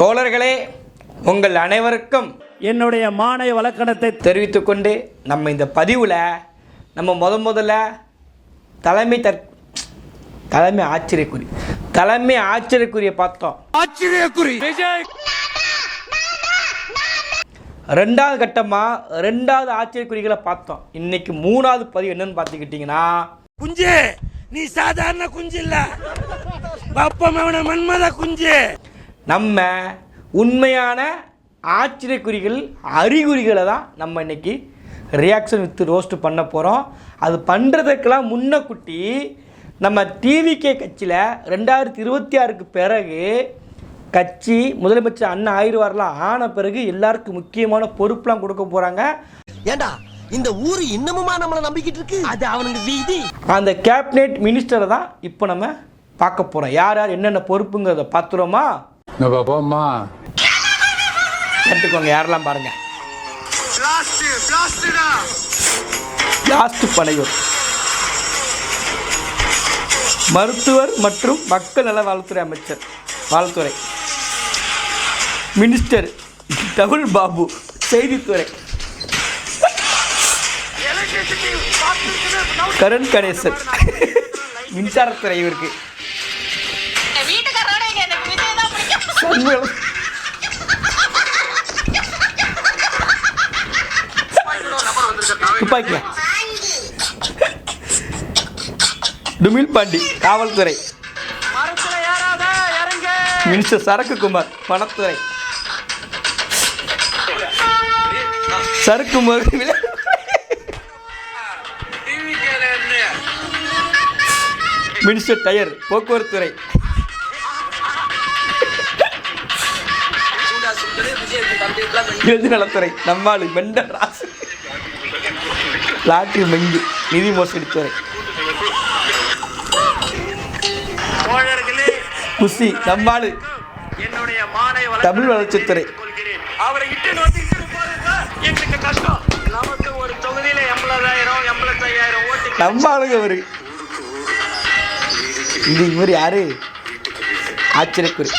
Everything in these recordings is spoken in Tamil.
தோழர்களே உங்கள் அனைவருக்கும் என்னுடைய மானை வழக்கணத்தை தெரிவித்துக்கொண்டு நம்ம இந்த பதிவில் நம்ம முத முதல்ல தலைமை தற் தலைமை ஆச்சரியக்குறி தலைமை ஆச்சரியக்குரிய பார்த்தோம். ரெண்டாவது கட்டமாக ரெண்டாவது ஆச்சரியக்குறிகளை பார்த்தோம். இன்னைக்கு மூணாவது பதிவு என்னன்னு பார்த்துக்கிட்டிங்கன்னா குஞ்சு நீ சாதாரண குஞ்சு இல்ல. பப்பமவன மன்மத குஞ்சு. நம்ம உண்மையான ஆச்சரியக்குறிகள் அறிகுறிகளை தான் நம்ம இன்னைக்கு ரியாக்ஷன் வித் ரோஸ்ட் பண்ண போகிறோம் அது பண்ணுறதுக்கெல்லாம் முன்னக்குட்டி நம்ம டிவிகே கட்சியில் ரெண்டாயிரத்தி இருபத்தி ஆறுக்கு பிறகு கட்சி முதலமைச்சர் அண்ணன் ஆயிடுவார்லாம் ஆன பிறகு எல்லாருக்கும் முக்கியமான பொறுப்புலாம் கொடுக்க போகிறாங்க ஏண்டா இந்த ஊரு இன்னமுமா நம்மள நம்பிக்கிட்டு இருக்கு? அது அவனுக்கு வீதி. அந்த கேபினெட் மினிஸ்டரை தான் இப்போ நம்ம பார்க்க போகிறோம் யார் யார் என்னென்ன பொறுப்புங்கிறத பார்த்துருவோமா? நம்ம போம்மா கற்றுக்கோங்க யாரெல்லாம் பாருங்க. லாஸ்ட் பனையூர். மருத்துவர் மற்றும் மக்கள் நல வாழ்த்துறை அமைச்சர் வாழ்த்துறை மினிஸ்டர் தகுல் பாபு செய்தித்துறை. கரண் கணேசன். மின்சாரத்துறை இவருக்கு. துப்பாக்கில டுமில் பாண்டி காவல்துறை. மினிஸ்டர் சரக்கு குமார் வனத்துறை. சரக்கு முக- மினிஸ்டர் டயர் போக்குவரத்துறை. எழுதி நலத்துறை. நம்மாளு மெண்டல் ராசு. லாட்ரி மங்கி நிதி மோசடி துறை தோழர்களே குசி நம்மாளு என்னுடைய மானை தமிழ் வளர்ச்சித்துறை. அவரை இட்டு வந்து எங்களுக்கு கஷ்டம். நமக்கு ஒரு தொகுதியில எண்பதாயிரம் எண்பத்தையாயிரம் ஓட்டு நம்ம ஆளுங்க அவரு இது இவர் யாரு? ஆச்சரியக்குறி.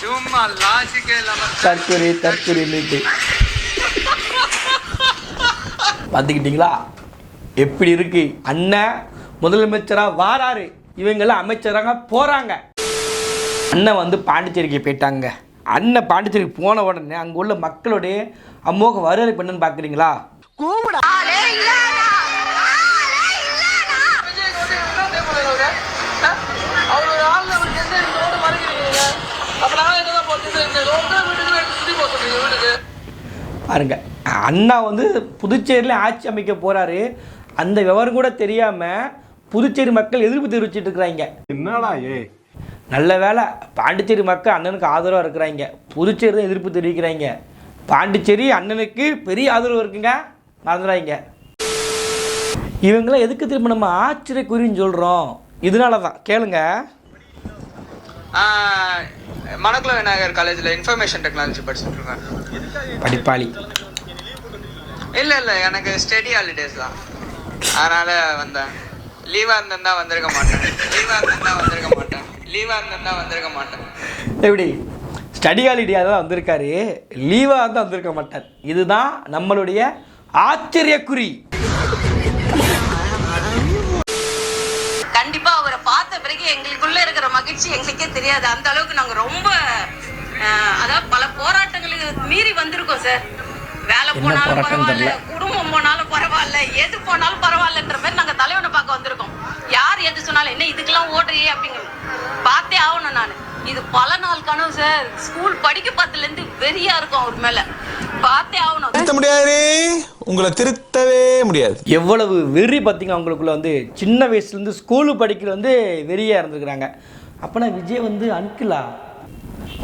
சும்மா லாஜிக்கே இல்லாம தற்கொலை தற்கொலைன்னுட்டு பார்த்துக்கிட்டீங்களா? எப்படி இருக்கு? அண்ணன் முதலமைச்சராக வாராரு. இவங்கெல்லாம் அமைச்சராக போகிறாங்க அண்ணன் வந்து பாண்டிச்சேரிக்கு போயிட்டாங்க. அண்ணன் பாண்டிச்சேரிக்கு போன உடனே அங்கே உள்ள மக்களுடைய அம்மோக வரவேற்பு என்னன்னு பார்க்குறீங்களா? ஆளே பாருங்க அண்ணா வந்து புதுச்சேரியில் ஆட்சி அமைக்க போகிறாரு அந்த விவரம் கூட தெரியாமல் புதுச்சேரி மக்கள் எதிர்ப்பு தெரிவிச்சிட்டு இருக்கிறாங்க. என்னடா ஏ? நல்ல வேலை பாண்டிச்சேரி மக்கள் அண்ணனுக்கு ஆதரவாக இருக்கிறாங்க. புதுச்சேரி தான் எதிர்ப்பு தெரிவிக்கிறாங்க. பாண்டிச்சேரி அண்ணனுக்கு பெரிய ஆதரவு இருக்குங்க. மறந்துடாங்க இவங்களாம் எதுக்கு திரும்ப நம்ம ஆச்சரியக்குறின்னு சொல்கிறோம் இதனால தான் கேளுங்க மணக்குள விநாயகர் காலேஜில் இன்ஃபர்மேஷன் டெக்னாலஜி படிச்சுட்டு இருக்கேன் படிப்பாளி. இல்லை இல்லை எனக்கு ஸ்டடி ஹாலிடேஸ் தான். அதனால வந்தேன். லீவாக இருந்திருந்தா வந்திருக்க மாட்டேன். லீவாக இருந்திருந்தா வந்திருக்க மாட்டேன். லீவாக இருந்திருந்தா வந்திருக்க மாட்டேன். எப்படி? ஸ்டடி ஹாலிடேயாக தான் வந்திருக்காரு. லீவாக தான் வந்திருக்க மாட்டார். இதுதான் நம்மளுடைய ஆச்சரியக்குறி. இருக்கிற மகிழ்ச்சி எங்களுக்கே தெரியாது. அந்த அளவுக்கு நாங்க ரொம்ப அதாவது பல போராட்டங்களுக்கு மீறி வந்திருக்கோம் சார். வேலை போனாலும் பரவாயில்ல. குடும்பம் போனாலும் பரவாயில்ல எது போனாலும் பரவாயில்லன்ற மாதிரி நாங்க தலைவனை பார்க்க வந்திருக்கோம். யார் எது சொன்னாலும் என்ன இதுக்கெல்லாம் ஓடுறியே? அப்படிங்க பார்த்தே ஆகணும் நான். இது பல நாள் கனவு சார். ஸ்கூல் படிக்க பார்த்ததுல இருந்து வெறியா இருக்கும் அவர் மேல. பார்த்தே ஆகணும். திருத்த முடியாது. உங்களை திருத்தவே முடியாது. எவ்வளவு வெறி பார்த்தீங்க அவங்களுக்குள்ள வந்து சின்ன வயசுலேருந்து ஸ்கூலு படிக்கிற வந்து வெறியாக இருந்திருக்கிறாங்க. அப்போனா விஜய் வந்து அன்கிளா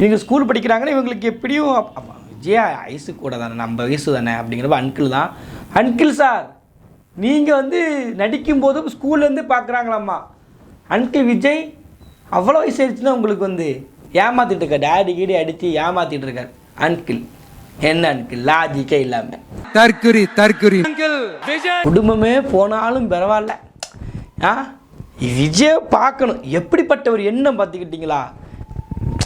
இவங்க ஸ்கூல் படிக்கிறாங்கன்னா இவங்களுக்கு எப்படியும் விஜயா வயசு கூட தானே நம்ம வயசு தானே அப்படிங்கிறப்ப அன்கிள் தான். அன்கிள் சார் நீங்கள் வந்து நடிக்கும் போதும் ஸ்கூல்லேருந்து பார்க்குறாங்களாம்மா. அன்கிள் விஜய் அவ்வளோ வயசு ஆயிடுச்சுன்னா உங்களுக்கு வந்து ஏமாத்திட்டு இருக்கார் டேடி கீடி அடித்து ஏமாத்திட்டு இருக்கார் அன்கிள் என்ன அன்கிள் லாஜிக்கே இல்லாமல் தற்குறி தற்குறி. குடும்பமே போனாலும் பரவாயில்ல. ஆ? விஜய் பார்க்கணும். எப்படிப்பட்ட ஒரு எண்ணம் பார்த்துக்கிட்டீங்களா?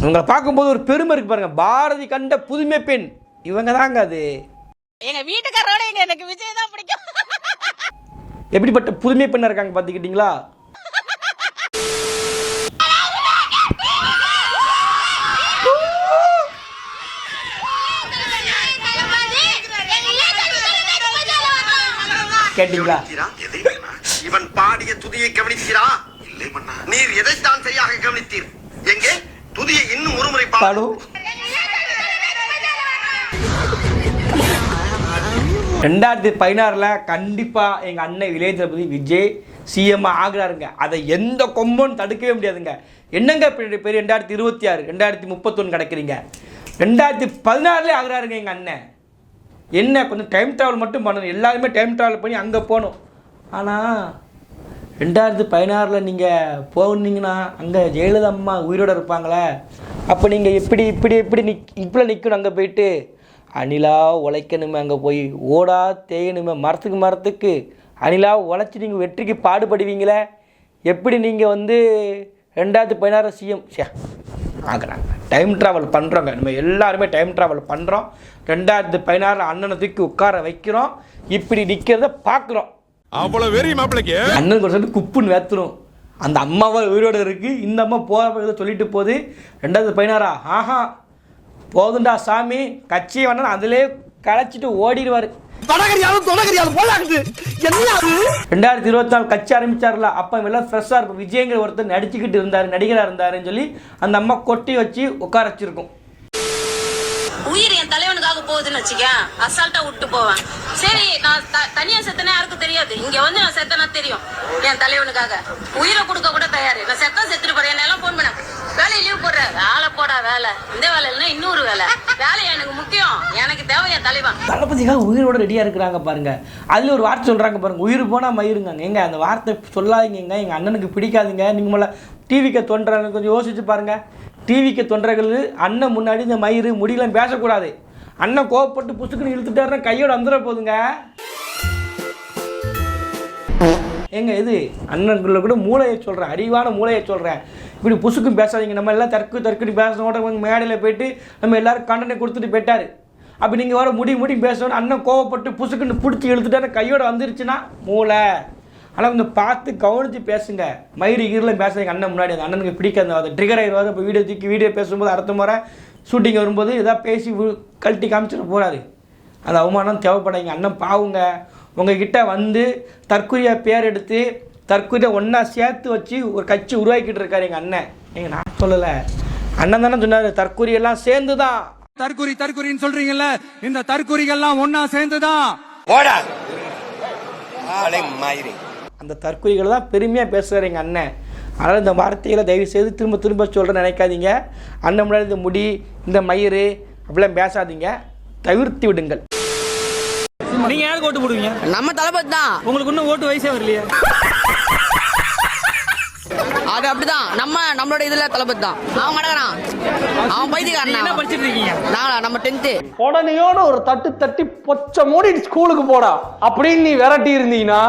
இவங்களை பார்க்கும்போது ஒரு பெருமை இருக்கு பாருங்க. பாரதி கண்ட புதுமை பெண். இவங்க தாங்க அது. எங்க வீட்டுக்காரோட எங்க எனக்கு விஜய் தான் பிடிக்கும். எப்படிப்பட்ட புதுமை பெண்ணா இருக்காங்க பார்த்துக்கிட்டீங்களா? கேட்டிங்களா? இவன் பாடிய துதியை கவனித்தீரா? இல்லை மன்னா. நீர் எதைத்தான் சரியாக கவனித்தீர்? எங்கே? துதியை இன்னும் ஒருமுறை பாடு. ரெண்டாயிரத்தி பதினாறில் கண்டிப்பாக எங்கள் அண்ணன் இளைய தளபதி விஜய் சிஎம் ஆகுறாருங்க. அதை எந்த கொம்பும் தடுக்கவே முடியாதுங்க. என்னங்க பேர்? ரெண்டாயிரத்தி இருபத்தி ஆறு ரெண்டாயிரத்தி முப்பத்தொன்று கிடக்குறீங்க. ரெண்டாயிரத்தி பதினாறுலேயே ஆகுறாருங்க எங்கள் அண்ணன். என்ன கொஞ்சம் டைம் ட்ராவல் மட்டும் பண்ணணும். எல்லாருமே டைம் ட்ராவல் பண்ணி அங்கே போகணும். ஆனால் ரெண்டாயிரத்து பதினாறில் நீங்கள் போனீங்கன்னா அங்கே ஜெயலலிதா அம்மா உயிரோடு இருப்பாங்களே. அப்போ நீங்கள் எப்படி இப்படி இப்படி நிக் இப்படி நிற்கணும் அங்கே போயிட்டு. அணிலா உழைக்கணுமே அங்கே போய். ஓடா தேயணுமே. மரத்துக்கு மரத்துக்கு. அணிலா உழைச்சி நீங்கள் வெற்றிக்கு பாடுபடுவீங்களே. எப்படி நீங்கள் வந்து ரெண்டாயிரத்து பதினாறு சிஎம்? சே ஆகுறாங்க டைம் ட்ராவல் பண்ணுறோங்க நம்ம எல்லாருமே டைம் ட்ராவல் பண்ணுறோம் ரெண்டாயிரத்து பதினாறில் அண்ணனை தூக்கி உட்கார வைக்கிறோம். இப்படி நிற்கிறத பார்க்குறோம். அவ்வளவு வெறி மாப்பிளைக்கு? அண்ணன் சொல்லிட்டு குப்புன்னு வேத்துரும். அந்த அம்மாவை உயிரோடு இருக்கு. இந்த அம்மா போகிற சொல்லிட்டு போகுது. ரெண்டாவது பதினாறா? ஆஹா. போதுண்டா சாமி. கட்சியை வேணா அதிலே களைச்சிட்டு ஓடிடுவார். ரெண்டாயிரத்தி இருபத்தி நாலு கட்சி ஆரம்பிச்சார்ல. அப்போ எல்லாம் ஃப்ரெஷ்ஷாக இருக்கும். விஜயங்கிற ஒருத்தர் நடிச்சுக்கிட்டு இருந்தார் நடிகராக இருந்தாருன்னு சொல்லி அந்த அம்மா கொட்டி வச்சு உட்கார வச்சிருக்கும். உயிர் என் தலைவனுக்காக போகுதுன்னு வச்சுக்க அசால்ட்டா விட்டு போவேன். சரி நான் த- தனியா செத்தனா யாருக்கும் தெரியாது. இங்க வந்து நான் செத்தனா தெரியும் என் தலைவனுக்காக. உயிரை கொடுக்க கூட தயாரு. நான் செத்தா செத்துட்டு போறேன். எல்லாம் போன் பண்ண. வேலையை லீவ் போடுற. வேலை போடா வேலை. இந்த வேலை இல்லைன்னா இன்னொரு வேலை. வேலை எனக்கு முக்கியம். எனக்கு தேவை என் தலைவன். தளபதிக்காக உயிரோட ரெடியாக இருக்கிறாங்க பாருங்க. அதில் ஒரு வார்த்தை சொல்கிறாங்க பாருங்க. உயிர் போனால் மயிருங்க எங்க அந்த வார்த்தை சொல்லாதீங்க எங்கள் அண்ணனுக்கு பிடிக்காதுங்க. நீங்கள் முதல்ல டிவிக்கு தொண்டுறாங்க கொஞ்சம் யோசிச்சு பாருங்க. டிவிக்கு தொண்டர்கள் அண்ணன் முன்னாடி இந்த மயிறு முடியெல்லாம் பேசக்கூடாது. அண்ணன் கோவப்பட்டு புசுக்குன்னு இழுத்துட்டாருன்னா கையோட வந்துட போதுங்க. ஏங்க இது? அண்ணன்களை கூட மூளையை சொல்கிறேன் அறிவான மூளையை சொல்கிறேன் இப்படி புசுக்கும் பேசாதீங்க. நம்ம எல்லாம் தற்கு தற்குன்னு பேசணும் கூட மேடையில் போயிட்டு நம்ம எல்லாரும் கண்டனை கொடுத்துட்டு போயிட்டாரு. அப்படி நீங்கள் வர முடி முடி பேசணும் அண்ணன் கோவப்பட்டு புசுக்குன்னு பிடிச்சி இழுத்துட்டாரு. கையோட வந்துருச்சுன்னா மூளை. ஆனால் கொஞ்சம் பார்த்து கவனித்து பேசுங்க. மயிறு கீரில் பேசாதீங்க. அண்ணன் முன்னாடி அந்த அண்ணனுக்கு பிடிக்காது. அது ட்ரிகர் ஆகிடுவாது இப்போ வீடியோ தூக்கி வீடியோ பேசும்போது அடுத்த முறை ஷூட்டிங் வரும்போது எதாவது பேசி கழட்டி காமிச்சிட்டு போகிறாரு அந்த அவமானம் தேவைப்படாங்க அண்ணன் பாவுங்க. உங்ககிட்ட வந்து தற்கொலையா பேர் எடுத்து தற்கொலையை ஒன்றா சேர்த்து வச்சு ஒரு கட்சி உருவாக்கிட்டு இருக்காரு எங்கள் அண்ணன். எங்க நான் சொல்லலை. அண்ணன் தானே சொன்னார் தற்கொலையெல்லாம் சேர்ந்து தான் தற்குறி தற்குறின்னு சொல்றீங்கல்ல இந்த தற்குறிகள்லாம் ஒன்னா போடா. ஆளே மயிரி. அந்த தற்கொலைகளை தான் பெருமையாக பேசுகிறார் எங்கள் அண்ணன். அதனால் இந்த வார்த்தைகளை தயவு செய்து திரும்ப திரும்ப சொல்கிறேன்னு நினைக்காதீங்க. அண்ணன் முன்னாடி இந்த முடி இந்த மயிறு அப்படிலாம் பேசாதீங்க. தவிர்த்து விடுங்கள். நீங்க யாருக்கு ஓட்டு போடுவீங்க? நம்ம தளபதி தான். உங்களுக்கு இன்னும் ஓட்டு வயசே வரலையா. அது அப்படிதான். நம்ம நம்மளோட இதுல தளபதி தான். அவன் மடகறான் அவன் பைத்தியக்காரன் என்ன படிச்சிட்டு இருக்கீங்க? நாங்களா நம்ம டென்த்து உடனேயோட ஒரு தட்டு தட்டி பொச்ச மூடி ஸ்கூலுக்கு போடா. அப்படின்னு நீ விரட்டி இருந்தீங்கன்னா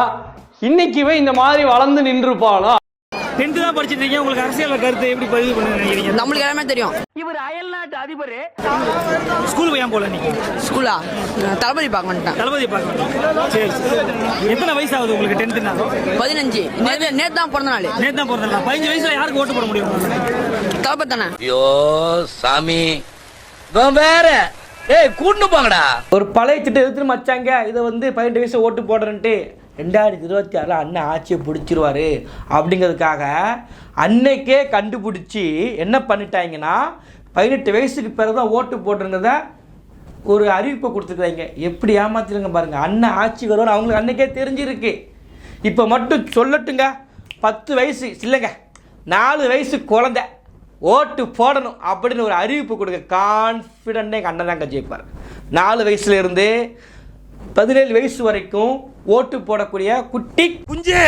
இன்னைக்குவே இந்த மாதிரி வளர்ந்து நின்றுப்பானா டென்த்து தான் படிச்சிட்டு இருக்கீங்க உங்களுக்கு அரசியல் கருத்து எப்படி பதிவு பண்ண நினைக்கிறீங்க? நம்மளுக்கு எல்லாமே தெரியும். ஸ்கூலுக்கு ஏன் போல நீங்க ஸ்கூலா தளபதி பார்க்க வந்துட்டேன். தளபதி பார்க்க சரி சரி. எத்தனை வயசு ஆகுது உங்களுக்கு டென்த்துனா பதினஞ்சு. நேத்து நேத்து தான் பிறந்த நாள். நேத்து தான் பிறந்தல பதினஞ்சு வயசுல யாருக்கு ஓட்டு போட முடியும்? தளபதி தானே? ஐயோ சாமி. வேற. ஏய் கூட்டு போங்கடா. ஒரு பழைய திட்டம் எடுத்துட்டு மச்சாங்க. இதை வந்து பதினெட்டு வயசு ஓட்டு போடுறேன்ட்டு ரெண்டாயிரத்தி இருபத்தி ஆறில் அண்ணன் ஆட்சியை பிடிச்சிருவாரு அப்படிங்கிறதுக்காக அன்னைக்கே கண்டுபிடிச்சி என்ன பண்ணிட்டாங்கன்னா பதினெட்டு வயசுக்கு பிறகு தான் ஓட்டு போடுறங்கிறத ஒரு அறிவிப்பை கொடுத்துருக்குறாங்க எப்படி ஏமாத்திருங்க பாருங்கள் அண்ணன் ஆட்சி வரும்னு அவங்களுக்கு அன்னைக்கே தெரிஞ்சிருக்கு. இப்போ மட்டும் சொல்லட்டுங்க. பத்து வயசு இல்லைங்க. நாலு வயசு குழந்தை. ஓட்டு போடணும் அப்படின்னு ஒரு அறிவிப்பு கொடுங்க கான்ஃபிடென்ட்டாக எங்கள் அண்ணன் தாங்க ஜெயிப்பார். நாலு வயசுலேருந்து பதினேழு வயசு வரைக்கும் ஓட்டு போடக்கூடிய குட்டி குஞ்சே!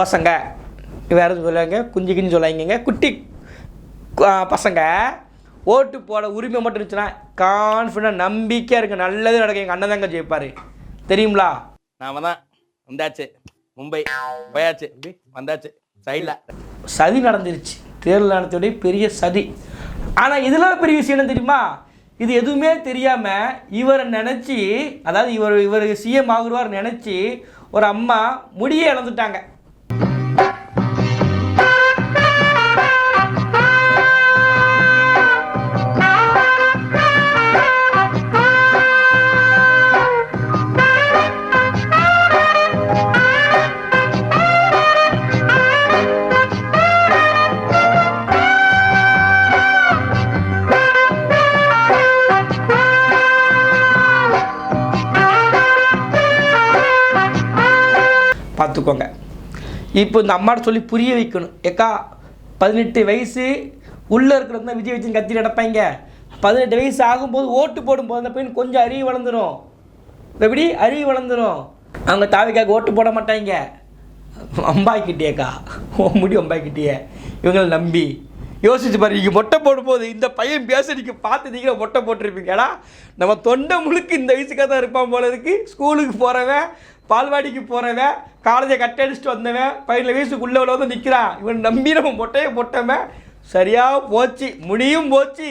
பசங்க. வேறு எதுவும் சொல்லாங்க குஞ்சு கிஞ்சு சொல்லாங்க குட்டி பசங்க. ஓட்டு போட உரிமை மட்டும் இருந்துச்சுன்னா கான்ஃபிடன்ட் நம்பிக்கையாக இருக்கு நல்லது நடக்கும். எங்கள் அண்ணன் தாங்க ஜெயிப்பார். தெரியுங்களா நாம தான் வந்தாச்சு. மும்பை போயாச்சு. வந்தாச்சு. சைடில். சதி நடந்துருச்சு. தேர்தல் ஆணையத்துடைய பெரிய சதி. ஆனால் இதெல்லாம் பெரிய விஷயம் என்ன தெரியுமா? இது எதுவுமே தெரியாமல் இவரை நினச்சி அதாவது இவர் இவர் சிஎம் ஆகுருவார் நினச்சி ஒரு அம்மா முடியே இழந்துட்டாங்க. வச்சுக்கோங்க இப்போ இந்த அம்மாட்ட சொல்லி புரிய வைக்கணும். ஏக்கா பதினெட்டு வயசு உள்ளே இருக்கிறவங்க விஜய் வச்சு கத்தி நடப்பாங்க பதினெட்டு வயசு ஆகும்போது ஓட்டு போடும்போது அந்த பையன் கொஞ்சம் அறிவு வளர்ந்துரும். எப்படி? அறிவு வளர்ந்துரும். அவங்க தாவிக்காக ஓட்டு போட மாட்டாங்க. அம்பாய்க்கிட்டேக்கா ஓ முடி அம்பாய்க்கிட்டே இவங்களை நம்பி. யோசிச்சு பாரு நீங்கள் மொட்டை போடும்போது இந்த பையன் பேச நீங்கள் பார்த்து நீங்கள் மொட்டை போட்டிருப்பீங்கடா நம்ம தொண்டை முழுக்க இந்த வயசுக்காக தான் இருப்பான் போல இருக்கு. ஸ்கூலுக்கு போகிறவன் பால்வாடிக்கு போகிறவன் காலேஜை கட் அடிச்சுட்டு வந்தவன் பதினேழு வயசுக்குள்ளே வந்து நிற்கிறான் இவன் நம்பி நம்ம மொட்டையை போட்டவன் சரியாக போச்சு முடியும் போச்சு.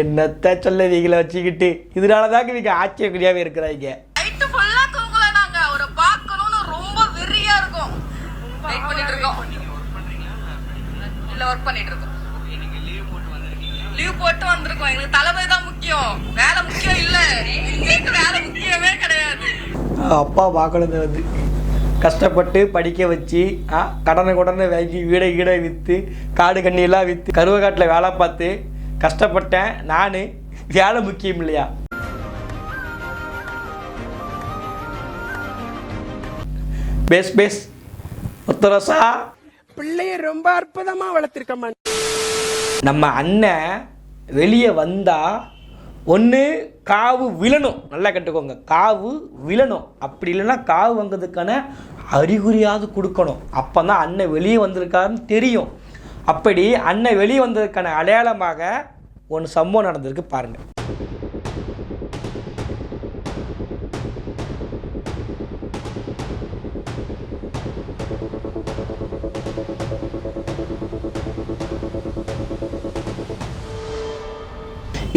என்னத்த சொல்ல இவங்களை வச்சுக்கிட்டு இதனால தாங்க இவங்க ஆச்சரியக்கூடியாவே இருக்கிறாங்க. நைட்டு ஃபுல்லா தூங்கல நாங்க அவரை பார்க்கணும்னு ரொம்ப வெறியா இருக்கும். வெயிட் பண்ணிட்டு இருக்கோம். இல்ல ஒர்க் பண்ணிட்டு இருக்கோம். லீவ் போட்டு வந்திருக்கோம். எங்களுக்கு தலைமை தான் முக்கியம். வேலை முக்கியம் இல்ல. எங்களுக்கு வேலை முக்கியமே கிடையாது. அப்பா பார்க்கறது வந்து கஷ்டப்பட்டு படிக்க வச்சு கடனை உடனே வாங்கி வீடை கீடை விற்று காடு கண்ணியெல்லாம் விற்று கருவக்காட்டில் வேலை பார்த்து கஷ்டப்பட்டேன். நான் வேலை முக்கியம் இல்லையா? Base base. முத்தரசா பிள்ளைய ரொம்ப அற்புதமா வளர்த்திருக்கம்மா நம்ம அண்ணன் வெளியே வந்தால் ஒன்று காவு விழணும். நல்லா கேட்டுக்கோங்க. காவு விழணும். அப்படி இல்லைன்னா காவு வாங்கிறதுக்கான அறிகுறியாவது கொடுக்கணும். அப்போ தான் அண்ணன் வெளியே வந்திருக்காருன்னு தெரியும். அப்படி அண்ணன் வெளியே வந்ததுக்கான அடையாளமாக ஒன்று சம்பவம் நடந்திருக்கு பாருங்கள்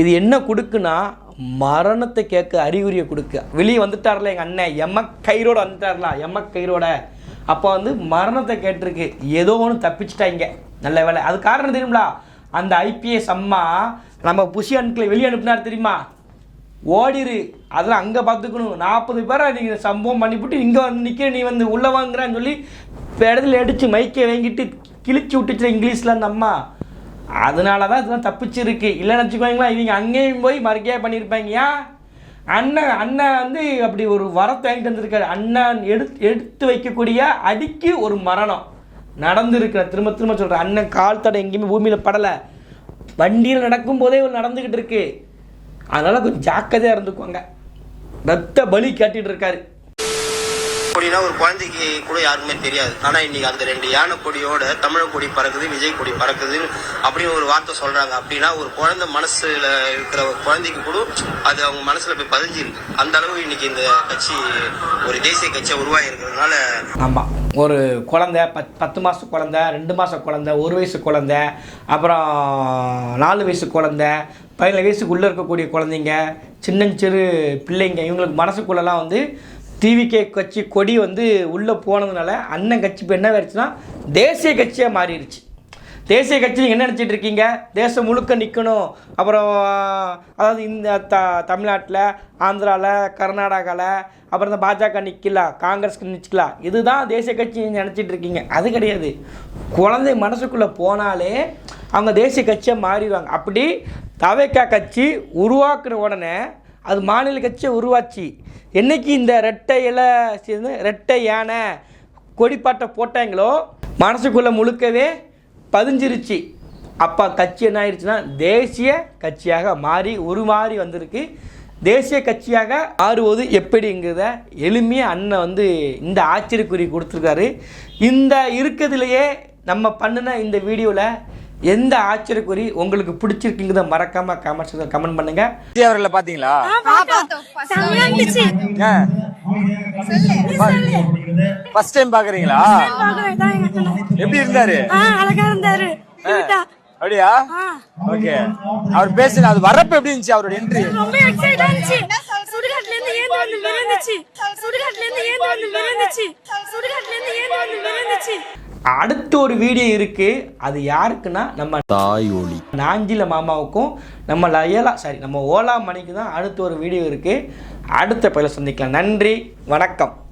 இது என்ன கொடுக்குன்னா மரணத்தை கேட்க அறிகுறியை கொடுக்க. வெளியே வந்துட்டார்ல எங்கள் அண்ணன். எம்மக்கயிரோட வந்துட்டார்ல. எம்மக்கயிரோட அப்போ வந்து மரணத்தை கேட்டிருக்கு. ஏதோ ஒன்று தப்பிச்சிட்டாங்க. நல்ல வேலை அது காரணம் தெரியுங்களா? அந்த ஐபிஎஸ் அம்மா நம்ம புஷி அணுக்களை வெளியே அனுப்பினார் தெரியுமா? ஓடிரு. அதெல்லாம் அங்கே பார்த்துக்கணும். நாற்பது பேரை நீங்கள் சம்பவம் பண்ணிவிட்டு இங்கே வந்து நிற்க நீ வந்து உள்ளே வாங்குறான்னு சொல்லி இடத்துல அடித்து மைக்கை வாங்கிட்டு கிழிச்சு விட்டுச்சு இங்கிலீஷில் அந்த அம்மா. அதனால தான் இதெல்லாம் தப்பிச்சிருக்கு. இல்லைன்னு வச்சுக்கோங்களேன் இவங்க அங்கேயும் போய் மறுக்கையாக பண்ணியிருப்பாங்க ஏன் அண்ணன் அண்ணன் வந்து அப்படி ஒரு வரத்தை வாங்கிட்டு வந்திருக்காரு. அண்ணன் எடுத்து எடுத்து வைக்கக்கூடிய அடிக்கு ஒரு மரணம் நடந்திருக்கிற திரும்ப திரும்ப சொல்கிறேன் அண்ணன் கால் தடை எங்கேயுமே பூமியில் படலை. வண்டியில் நடக்கும் போதே ஒரு நடந்துக்கிட்டு இருக்கு. அதனால் கொஞ்சம் ஜாக்கிரதையாக இருந்துக்கோங்க. ரத்த பலி காட்டிட்டு இருக்காரு. கொடினா ஒரு குழந்தைக்கு கூட யாருக்குமே தெரியாது. ஆனா இன்னைக்கு அந்த ரெண்டு யானை கொடியோட தமிழ கொடி பறக்குது விஜய் கொடி பறக்குது அப்படின்னு ஒரு வார்த்தை சொல்றாங்க. அப்படின்னா ஒரு குழந்தை மனசுல இருக்கிற ஒரு குழந்தைக்கு கூட அது அவங்க மனசுல போய் பதிஞ்சிருக்கு. அந்த அளவு இன்னைக்கு இந்த கட்சி ஒரு தேசிய கட்சியை உருவாகி இருக்கிறதுனால ஆமா. ஒரு குழந்த பத் பத்து மாத குழந்த ரெண்டு மாத குழந்த ஒரு வயசு குழந்த அப்புறம் நாலு வயசு குழந்த பதினேழு வயசுக்குள்ளே இருக்கக்கூடிய குழந்தைங்க சின்னஞ்சிறு பிள்ளைங்க இவங்களுக்கு மனசுக்குள்ளெல்லாம் வந்து டிவிகே கட்சி கொடி வந்து உள்ளே போனதுனால அண்ணன் கட்சி இப்போ என்ன ஆயிடுச்சுன்னா தேசிய கட்சியாக மாறிடுச்சு தேசிய கட்சி நீங்கள் என்ன நினச்சிட்டு இருக்கீங்க? தேசம் முழுக்க நிற்கணும் அப்புறம் அதாவது இந்த த தமிழ்நாட்டில் ஆந்திராவில் கர்நாடகாவில் அப்புறம் இந்த பாஜக நிற்கலாம் காங்கிரஸ்க்கு நிற்கலாம் இதுதான் தேசிய கட்சி நினச்சிட்டு இருக்கீங்க. அது கிடையாது. குழந்தை மனசுக்குள்ளே போனாலே அவங்க தேசிய கட்சியாக மாறிடுவாங்க. அப்படி தவைக்கா கட்சி உருவாக்குன உடனே அது மாநில கட்சியை உருவாச்சு. என்னைக்கு இந்த ரெட்டை இலை சேர்ந்து ரெட்டை யானை கொடிப்பாட்டை போட்டாங்களோ மனசுக்குள்ளே முழுக்கவே பதிஞ்சிருச்சு. அப்போ கட்சி என்ன ஆயிடுச்சுன்னா தேசிய கட்சியாக மாறி உருமாறி வந்திருக்கு. தேசிய கட்சியாக ஆறுவது எப்படிங்கிறத எளிமையாக அண்ணன் வந்து இந்த ஆச்சரியக்குறி கொடுத்துருக்காரு. இந்த இருக்கிறதுலையே நம்ம பண்ணின இந்த வீடியோவில் எந்த ஆச்சரியக்குறி உங்களுக்கு பிடிச்சிருக்குங்கிறத மறக்காம கமெண்ட் கமெண்ட் பண்ணுங்க. அவர்களை பாத்தீங்களா ஃபர்ஸ்ட் டைம் பாக்குறீங்களா எப்படி இருந்தாரு? அழகா இருந்தாரு. அப்படியா? ஓகே. அவர் பேசுன அது வரப்ப எப்படி இருந்துச்சு அவரோட என்ட்ரி ரொம்ப எக்ஸைட்டா இருந்துச்சு. சுடுகாட்டுல இருந்து ஏந்து வந்து விழுந்துச்சு சுடுகாட்டுல இருந்து ஏந்து வந்து விழுந்துச்சு சுடுகாட்டுல இருந்து ஏந்து வந்து விழுந்துச்சு அடுத்த ஒரு வீடியோ இருக்கு. அது யாருக்குன்னா நம்ம தாய் ஒளி நாஞ்சில மாமாவுக்கும் நம்ம லயலா சாரி நம்ம ஓலா மணிக்கு தான் அடுத்த ஒரு வீடியோ இருக்கு. அடுத்த பயில சந்திக்கலாம். நன்றி வணக்கம்.